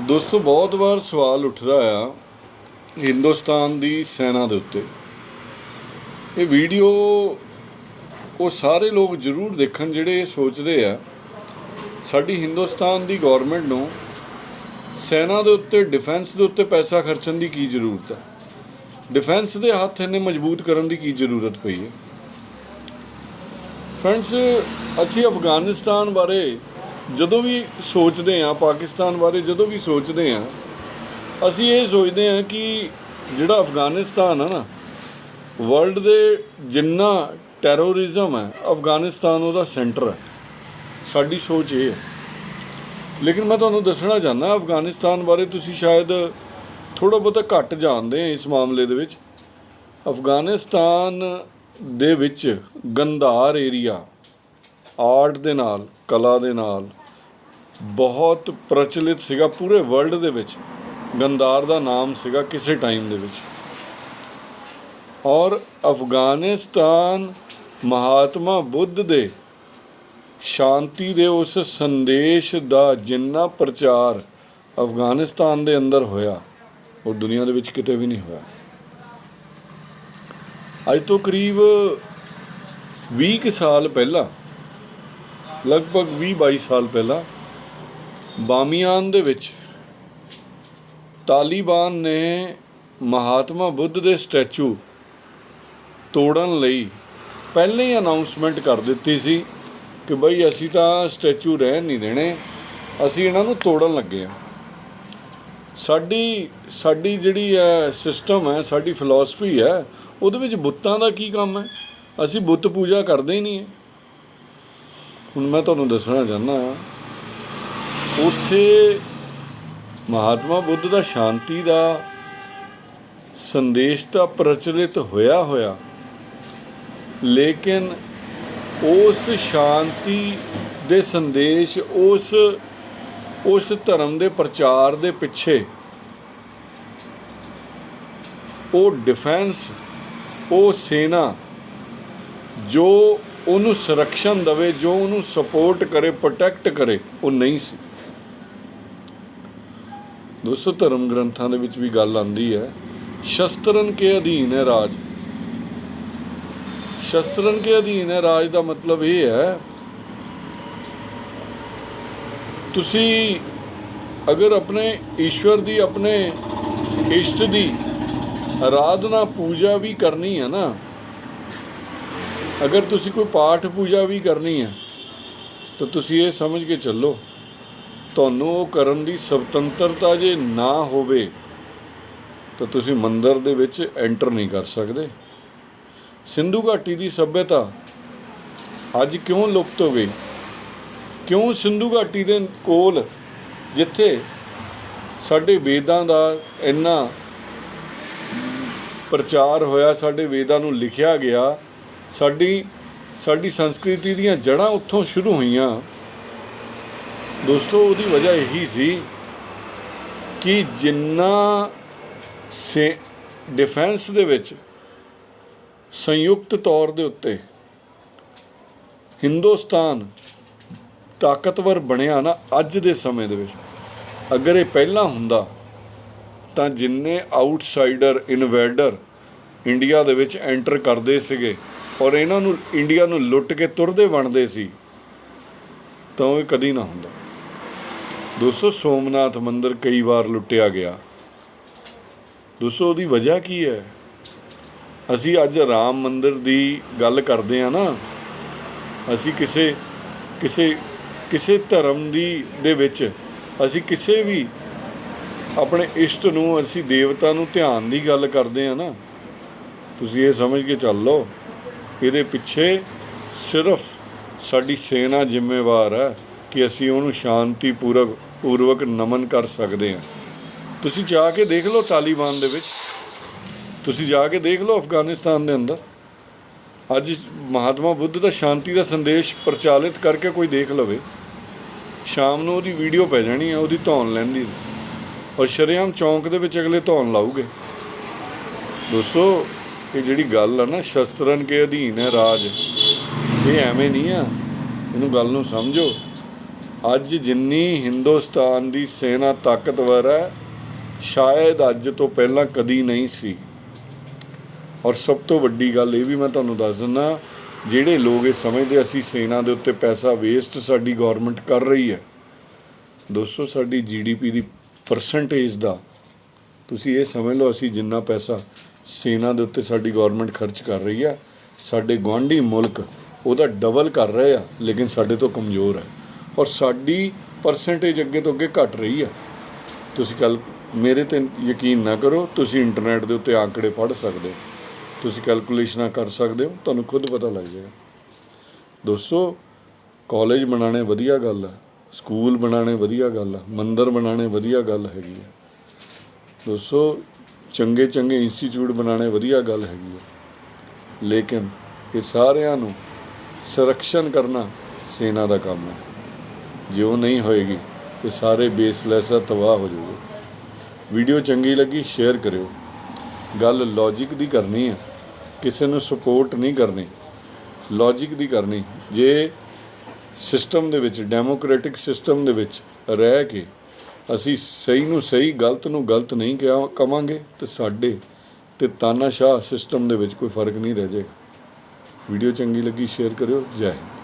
ਦੋਸਤੋ, ਬਹੁਤ ਵਾਰ ਸਵਾਲ ਉੱਠਦਾ ਆ ਹਿੰਦੁਸਤਾਨ ਦੀ ਸੈਨਾ ਦੇ ਉੱਤੇ। ਇਹ ਵੀਡੀਓ ਉਹ ਸਾਰੇ ਲੋਕ ਜ਼ਰੂਰ ਦੇਖਣ ਜਿਹੜੇ ਇਹ ਸੋਚਦੇ ਆ, ਸਾਡੀ ਹਿੰਦੁਸਤਾਨ ਦੀ ਗਵਰਨਮੈਂਟ ਨੂੰ ਸੈਨਾ ਦੇ ਉੱਤੇ ਡਿਫੈਂਸ ਦੇ ਉੱਤੇ ਪੈਸਾ ਖਰਚਣ ਦੀ ਕੀ ਜ਼ਰੂਰਤ ਹੈ ਡਿਫੈਂਸ ਦੇ ਹੱਥ ਇੰਨੇ ਮਜ਼ਬੂਤ ਕਰਨ ਦੀ ਕੀ ਜ਼ਰੂਰਤ ਪਈ ਹੈ? ਫਰੈਂਡਸ ਅਸੀਂ ਅਫਗਾਨਿਸਤਾਨ ਬਾਰੇ ਜਦੋਂ ਵੀ ਸੋਚਦੇ ਹਾਂ ਪਾਕਿਸਤਾਨ ਬਾਰੇ, ਜਦੋਂ ਵੀ ਸੋਚਦੇ ਹਾਂ, ਅਸੀਂ ਇਹ ਸੋਚਦੇ ਹਾਂ ਕਿ ਜਿਹੜਾ ਅਫਗਾਨਿਸਤਾਨ ਹੈ ਨਾ ਵਰਲਡ ਦੇ ਜਿੰਨਾ ਟੈਰੋਰਿਜ਼ਮ ਹੈ, ਅਫਗਾਨਿਸਤਾਨ ਉਹਦਾ ਸੈਂਟਰ ਹੈ। ਸਾਡੀ ਸੋਚ ਇਹ ਹੈ। ਲੇਕਿਨ ਮੈਂ ਤੁਹਾਨੂੰ ਦੱਸਣਾ ਚਾਹੁੰਦਾ, ਅਫਗਾਨਿਸਤਾਨ ਬਾਰੇ ਤੁਸੀਂ ਸ਼ਾਇਦ ਥੋੜਾ ਬਹੁਤਾ ਘੱਟ ਜਾਣਦੇ ਆ ਇਸ ਮਾਮਲੇ ਦੇ ਵਿੱਚ। ਅਫਗਾਨਿਸਤਾਨ ਦੇ ਵਿੱਚ ਗੰਧਾਰ ਏਰੀਆ ਆਰਟ ਦੇ ਨਾਲ, ਕਲਾ ਦੇ ਨਾਲ ਬਹੁਤ ਪ੍ਰਚਲਿਤ ਸੀਗਾ ਪੂਰੇ ਵਰਲਡ ਦੇ ਵਿੱਚ। ਗੰਦਾਰ ਦਾ ਨਾਮ ਸੀਗਾ ਕਿਸੇ ਟਾਈਮ ਦੇ ਵਿੱਚ। ਔਰ ਅਫਗਾਨਿਸਤਾਨ ਮਹਾਤਮਾ ਬੁੱਧ ਦੇ ਸ਼ਾਂਤੀ ਦੇ ਉਸ ਸੰਦੇਸ਼ ਦਾ ਜਿੰਨਾ ਪ੍ਰਚਾਰ ਅਫਗਾਨਿਸਤਾਨ ਦੇ ਅੰਦਰ ਹੋਇਆ, ਉਹ ਦੁਨੀਆ ਦੇ ਵਿੱਚ ਕਿਤੇ ਵੀ ਨਹੀਂ ਹੋਇਆ। ਅੱਜ ਤੋਂ ਕਰੀਬ 20 ਕੁ ਸਾਲ ਪਹਿਲਾਂ ਲਗਭਗ 20 22 ਸਾਲ ਪਹਿਲਾਂ ਬਾਮੀਆਨ ਦੇ ਵਿੱਚ ਤਾਲਿਬਾਨ ਨੇ ਮਹਾਤਮਾ ਬੁੱਧ ਦੇ ਸਟੈਚੂ ਤੋੜਨ ਲਈ ਪਹਿਲੇ ਹੀ ਅਨਾਉਂਸਮੈਂਟ ਕਰ ਦਿੱਤੀ ਸੀ ਕਿ ਬਈ ਅਸੀਂ ਤਾਂ ਸਟੈਚੂ ਰਹਿਣ ਨਹੀਂ ਦੇਣੇ, ਅਸੀਂ ਇਹਨਾਂ ਨੂੰ ਤੋੜਨ ਲੱਗੇ ਆ ਸਾਡੀ ਸਾਡੀ ਜਿਹੜੀ ਹੈ ਸਿਸਟਮ ਹੈ, ਸਾਡੀ ਫਿਲਾਸਫੀ ਹੈ, ਉਹਦੇ ਵਿੱਚ ਬੁੱਤਾਂ ਦਾ ਕੀ ਕੰਮ ਹੈ? ਅਸੀਂ ਬੁੱਤ ਪੂਜਾ ਕਰਦੇ ਹੀ ਨਹੀਂ ਹੈ। ਹੁਣ ਮੈਂ ਤੁਹਾਨੂੰ ਦੱਸਣਾ ਚਾਹੁੰਦਾ ਉੱਥੇ ਮਹਾਤਮਾ ਬੁੱਧ ਦਾ ਸ਼ਾਂਤੀ ਦਾ ਸੰਦੇਸ਼ ਤਾਂ ਪ੍ਰਚਲਿਤ ਹੋਇਆ ਹੋਇਆ, ਲੇਕਿਨ ਉਸ ਸ਼ਾਂਤੀ ਦੇ ਸੰਦੇਸ਼, ਉਸ ਉਸ ਧਰਮ ਦੇ ਪ੍ਰਚਾਰ ਦੇ ਪਿੱਛੇ ਉਹ ਡਿਫੈਂਸ ਉਹ ਸੈਨਾ ਜੋ ਉਹਨੂੰ ਸੰਰਕਸ਼ਣ ਦਵੇ, ਜੋ ਉਹਨੂੰ ਸਪੋਰਟ ਕਰੇ ਪ੍ਰੋਟੈਕਟ ਕਰੇ, ਉਹ ਨਹੀਂ ਸੀ। ਦੋਸਤੋ, ਧਰਮ ਗ੍ਰੰਥਾਂ ਦੇ ਵਿੱਚ ਵੀ ਗੱਲ ਆਂਦੀ ਹੈ, ਸ਼ਸਤਰਨ ਕੇ ਅਧੀਨ ਹੈ ਰਾਜ। ਸ਼ਸਤਰਨ ਕੇ ਅਧੀਨ ਹੈ ਰਾਜ ਦਾ ਮਤਲਬ ਇਹ ਹੈ, ਤੁਸੀਂ ਅਗਰ ਆਪਣੇ ਈਸ਼ਵਰ ਦੀ, ਆਪਣੇ ਇਸ਼ਟ ਦੀ ਆਰਾਧਨਾ ਪੂਜਾ ਵੀ ਕਰਨੀ ਹੈ ਨਾ ਅਗਰ ਤੁਸੀਂ ਕੋਈ ਪਾਠ ਪੂਜਾ ਵੀ ਕਰਨੀ ਹੈ, ਤਾਂ ਤੁਸੀਂ ਇਹ ਸਮਝ ਕੇ ਚੱਲੋ, ਤੁਹਾਨੂੰ ਉਹ ਕਰਨ ਦੀ ਸੁਤੰਤਰਤਾ ਜੇ ਨਾ ਹੋਵੇ, ਤਾਂ ਤੁਸੀਂ ਮੰਦਰ ਦੇ ਵਿੱਚ ਐਂਟਰ ਨਹੀਂ ਕਰ ਸਕਦੇ। ਸਿੰਧੂ ਘਾਟੀ ਦੀ ਸਭਿਅਤਾ ਅੱਜ ਕਿਉਂ ਲੁਪਤ ਹੋ ਗਈ? ਕਿਉਂ ਸਿੰਧੂ ਘਾਟੀ ਦੇ ਕੋਲ ਜਿੱਥੇ ਸਾਡੇ ਵੇਦਾਂ ਦਾ ਇੰਨਾ ਪ੍ਰਚਾਰ ਹੋਇਆ, ਸਾਡੇ ਵੇਦਾਂ ਨੂੰ ਲਿਖਿਆ ਗਿਆ ਸਾਡੀ ਸਾਡੀ ਸੰਸਕ੍ਰਿਤੀ ਦੀਆਂ ਜੜ੍ਹਾਂ ਉੱਥੋਂ ਸ਼ੁਰੂ ਹੋਈਆਂ। ਦੋਸਤੋ, ਉਹਦੀ ਵਜ੍ਹਾ ਇਹੀ ਸੀ ਕਿ ਜਿੰਨਾ ਸੇ ਡਿਫੈਂਸ ਦੇ ਵਿੱਚ ਸੰਯੁਕਤ ਤੌਰ ਦੇ ਉੱਤੇ ਹਿੰਦੁਸਤਾਨ ਤਾਕਤਵਰ ਬਣਿਆ ਨਾ ਅੱਜ ਦੇ ਸਮੇਂ ਦੇ ਵਿੱਚ, ਅਗਰ ਇਹ ਪਹਿਲਾਂ ਹੁੰਦਾ, ਤਾਂ ਜਿੰਨੇ ਆਊਟਸਾਈਡਰ, ਇਨਵੇਡਰ ਇੰਡੀਆ ਦੇ ਵਿੱਚ ਐਂਟਰ ਕਰਦੇ ਸੀਗੇ ਔਰ ਇਹਨਾਂ ਨੂੰ, ਇੰਡੀਆ ਨੂੰ ਲੁੱਟ ਕੇ ਤੁਰਦੇ ਬਣਦੇ ਸੀ, ਤਾਂ ਉਹ ਕਦੀ ਨਾ ਹੁੰਦਾ। ਦੋਸਤੋ, ਸੋਮਨਾਥ ਮੰਦਿਰ ਕਈ ਵਾਰ ਲੁੱਟਿਆ ਗਿਆ। ਦੋਸਤੋ, ਉਹਦੀ ਵਜ੍ਹਾ ਕੀ ਹੈ? ਅਸੀਂ ਅੱਜ ਰਾਮ ਮੰਦਿਰ ਦੀ ਗੱਲ ਕਰਦੇ ਆ ਨਾ। ਅਸੀਂ ਕਿਸੇ ਕਿਸੇ ਕਿਸੇ ਧਰਮ ਦੀ, ਦੇ ਵਿੱਚ ਅਸੀਂ ਕਿਸੇ ਵੀ ਆਪਣੇ ਇਸ਼ਟ ਨੂੰ, ਅਸੀਂ ਦੇਵਤਾ ਨੂੰ ਧਿਆਨ ਦੀ ਗੱਲ ਕਰਦੇ ਆ ਨਾ। ਤੁਸੀਂ ਇਹ ਸਮਝ ਕੇ ਚੱਲ ਲਓ। ਇਹਦੇ ਪਿੱਛੇ ਸਿਰਫ ਸਾਡੀ ਸੈਨਾ ਜ਼ਿੰਮੇਵਾਰ ਹੈ ਕਿ ਅਸੀਂ ਉਹਨੂੰ ਸ਼ਾਂਤੀ ਪੂਰਵਕ ਪੂਰਵਕ ਨਮਨ ਕਰ ਸਕਦੇ ਹਾਂ। ਤੁਸੀਂ ਜਾ ਕੇ ਦੇਖ ਲਓ ਤਾਲਿਬਾਨ ਦੇ ਵਿੱਚ। ਤੁਸੀਂ ਜਾ ਕੇ ਦੇਖ ਲਓ ਅਫਗਾਨਿਸਤਾਨ ਦੇ ਅੰਦਰ। ਅੱਜ ਮਹਾਤਮਾ ਬੁੱਧ ਦਾ ਸ਼ਾਂਤੀ ਦਾ ਸੰਦੇਸ਼ ਪ੍ਰਚਾਰਿਤ ਕਰਕੇ ਕੋਈ ਦੇਖ ਲਵੇ। ਸ਼ਾਮ ਨੂੰ ਉਹਦੀ ਵੀਡੀਓ ਪੈ ਜਾਣੀ ਹੈ ਉਹਦੀ ਧੌਣ ਲੈਂਦੀ ਔਰ ਸ਼ਰੇਆਮ ਚੌਂਕ ਦੇ ਵਿੱਚ ਅਗਲੇ ਧੌਣ ਲਾਉਗੇ ਦੋਸਤੋ ਇਹ ਜਿਹੜੀ ਗੱਲ ਆ ਨਾ, ਸ਼ਸਤਰਨ ਕੇ ਅਧੀਨ ਹੈ ਰਾਜ। ਇਹ ਐਵੇਂ ਨਹੀਂ ਆ। ਇਹਨੂੰ ਗੱਲ ਨੂੰ ਸਮਝੋ। ਅੱਜ ਜਿੰਨੀ ਹਿੰਦੁਸਤਾਨ ਦੀ ਸੈਨਾ ਤਾਕਤਵਰ ਹੈ, ਸ਼ਾਇਦ ਅੱਜ ਤੋਂ ਪਹਿਲਾਂ ਕਦੀ ਨਹੀਂ ਸੀ। ਔਰ ਸਭ ਤੋਂ ਵੱਡੀ ਗੱਲ ਇਹ ਵੀ ਮੈਂ ਤੁਹਾਨੂੰ ਦੱਸ ਦਿੰਦਾ, ਜਿਹੜੇ ਲੋਕ ਇਹ ਸਮਝਦੇ ਅਸੀਂ ਸੈਨਾ ਦੇ ਉੱਤੇ ਪੈਸਾ ਵੇਸਟ ਸਾਡੀ ਗਵਰਨਮੈਂਟ ਕਰ ਰਹੀ ਹੈ। ਦੋਸਤੋ, ਸਾਡੀ ਜੀਡੀਪੀ ਦੀ ਪਰਸੈਂਟੇਜ ਦਾ ਤੁਸੀਂ ਇਹ ਸਮਝ ਲਓ, ਅਸੀਂ ਜਿੰਨਾ ਪੈਸਾ ਸੈਨਾ ਦੇ ਉੱਤੇ ਸਾਡੀ ਗਵਰਨਮੈਂਟ ਖਰਚ ਕਰ ਰਹੀ ਆ, ਸਾਡੇ ਗੁਆਂਢੀ ਮੁਲਕ ਉਹਦਾ ਡਬਲ ਕਰ ਰਹੇ ਆ, ਲੇਕਿਨ ਸਾਡੇ ਤੋਂ ਕਮਜ਼ੋਰ ਹੈ ਔਰ ਸਾਡੀ ਪਰਸੈਂਟੇਜ ਅੱਗੇ ਤੋਂ ਅੱਗੇ ਘਟ ਰਹੀ ਆ। ਤੁਸੀਂ ਕੱਲ ਮੇਰੇ ਤੇ ਯਕੀਨ ਨਾ ਕਰੋ, ਤੁਸੀਂ ਇੰਟਰਨੈਟ ਦੇ ਉੱਤੇ ਆંકੜੇ ਪੜ੍ਹ ਸਕਦੇ ਹੋ। ਤੁਸੀਂ ਕੈਲਕੂਲੇਸ਼ਨਾਂ ਕਰ ਸਕਦੇ ਹੋ, ਤੁਹਾਨੂੰ ਖੁਦ ਪਤਾ ਲੱਗ ਜਾਏਗਾ। ਦੋਸਤੋ ਕਾਲਜ ਬਣਾਉਣੇ ਵਧੀਆ ਗੱਲ ਆ ਸਕੂਲ ਬਣਾਉਣੇ ਵਧੀਆ ਗੱਲ ਆ, ਮੰਦਰ ਬਣਾਉਣੇ ਵਧੀਆ ਗੱਲ ਹੈਗੀ ਆ। ਦੋਸਤੋ ਚੰਗੇ ਚੰਗੇ ਇੰਸਟੀਚਿਊਟ ਬਣਾਉਣੇ ਵਧੀਆ ਗੱਲ ਹੈਗੀ ਹੈ ਲੇਕਿਨ ਇਹ ਸਾਰਿਆਂ ਨੂੰ ਸੰਰਕਸ਼ਣ ਕਰਨਾ ਸੈਨਾ ਦਾ ਕੰਮ ਹੈ। ਜੇ ਉਹ ਨਹੀਂ ਹੋਏਗੀ, ਤੇ ਸਾਰੇ ਬੇਸਲੈਸ ਆ, ਤਬਾਹ ਹੋ ਜਾਊਗੇ। ਵੀਡੀਓ ਚੰਗੀ ਲੱਗੀ ਸ਼ੇਅਰ ਕਰਿਓ। ਗੱਲ ਲੌਜੀਕ ਦੀ ਕਰਨੀ ਹੈ ਕਿਸੇ ਨੂੰ ਸਪੋਰਟ ਨਹੀਂ ਕਰਨੀ। ਲੌਜੀਕ ਦੀ ਕਰਨੀ। ਜੇ ਸਿਸਟਮ ਦੇ ਵਿੱਚ ਡੈਮੋਕ੍ਰੈਟਿਕ ਸਿਸਟਮ ਦੇ ਵਿੱਚ ਰਹਿ ਕੇ ਅਸੀਂ ਸਹੀ ਨੂੰ ਸਹੀ, ਗਲਤ ਨੂੰ ਗਲਤ ਨਹੀਂ ਕਿਹਾ ਕਵਾਂਗੇ ਤੇ ਸਾਡੇ ਤੇ ਤਾਨਾਸ਼ਾਹ ਸਿਸਟਮ ਦੇ ਵਿੱਚ ਕੋਈ ਫ਼ਰਕ ਨਹੀਂ ਰਹਿ ਜਾਏਗਾ। ਵੀਡੀਓ ਚੰਗੀ ਲੱਗੀ, ਸ਼ੇਅਰ ਕਰਿਓ। ਜੈ ਹਿੰਦ।